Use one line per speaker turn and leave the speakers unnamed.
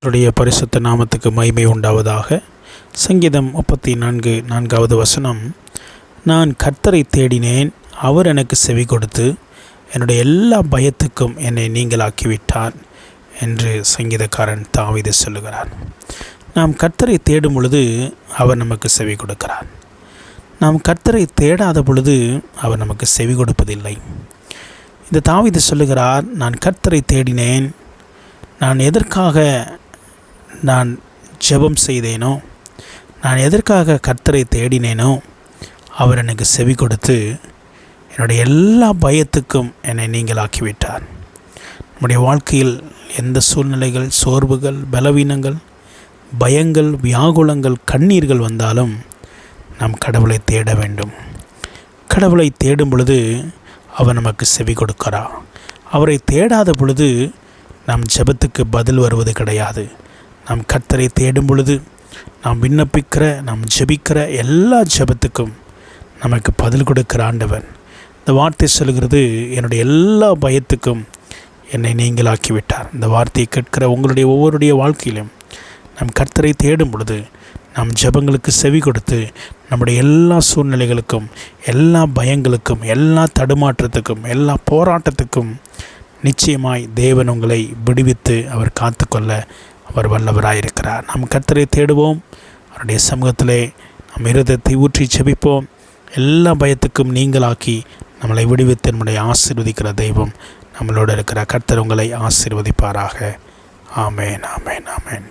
அவருடைய பரிசுத்த நாமத்துக்கு மகிமை உண்டாவதாக. சங்கீதம் முப்பத்தி நான்கு நான்காவது வசனம். நான் கர்த்தரை தேடினேன் அவர் எனக்கு செவி கொடுத்து என்னுடைய எல்லா பயத்துக்கும் என்னை நீங்களாக்கிவிட்டார் என்று சங்கீதக்காரன் தாவிதை சொல்லுகிறார் நாம் கர்த்தரை தேடும் பொழுது அவர் நமக்கு செவி கொடுக்கிறார். நாம் கர்த்தரை தேடாத பொழுது அவர் நமக்கு செவி கொடுப்பதில்லை. இந்த தாவிதை சொல்லுகிறார் நான் கர்த்தரை தேடினேன் நான் எதற்காக நான் ஜெபம் செய்தேனோ? நான் எதற்காக கர்த்தரை தேடினேனோ? அவர் எனக்கு செவி கொடுத்து என்னுடைய எல்லா பயத்துக்கும் என்னை நீங்களாக்கிவிட்டார். நம்முடைய வாழ்க்கையில் எந்த சூழ்நிலைகள் சோர்வுகள் பலவீனங்கள் பயங்கள் வியாகுலங்கள் கண்ணீர்கள் வந்தாலும் நாம் கடவுளை தேட வேண்டும். கடவுளை தேடும் பொழுது அவர் நமக்கு செவி கொடுக்கிறார். அவரை தேடாத பொழுது நம் ஜெபத்துக்கு பதில் வருவது கிடையாது. நாம் கர்த்தரை தேடும் பொழுது நாம் விண்ணப்பிக்கிற நாம் ஜெபிக்கிற எல்லா ஜெபத்துக்கும் நமக்கு பதில் கொடுக்கிற ஆண்டவன் இந்த வார்த்தை சொல்கிறது என்னுடைய எல்லா பயத்துக்கும் என்னை நீங்களாக்கிவிட்டார். இந்த வார்த்தையை கேட்கிற உங்களுடைய ஒவ்வொருடைய வாழ்க்கையிலும் நம் கர்த்தரை தேடும் பொழுது நம் ஜெபங்களுக்கு செவி கொடுத்து நம்முடைய எல்லா சூழ்நிலைகளுக்கும் எல்லா பயங்களுக்கும் எல்லா தடுமாற்றத்துக்கும் எல்லா போராட்டத்துக்கும் நிச்சயமாய் தேவன் உங்களை விடுவித்து அவர் காத்துக்கொள்ள அவர் வல்லவராயிருக்கிறார் நாம் கர்த்தரை தேடுவோம். அவருடைய சமூகத்திலே நம் இருதத்தை ஊற்றி செபிப்போம். எல்லா பயத்துக்கும் நீங்களாக்கி நம்மளை விடுவித்து நம்முடைய ஆசீர்வதிக்கிற தெய்வம் நம்மளோடு இருக்கிற கர்த்தர் உங்களை ஆசீர்வதிப்பாராக. ஆமேன் ஆமேன் ஆமேன்.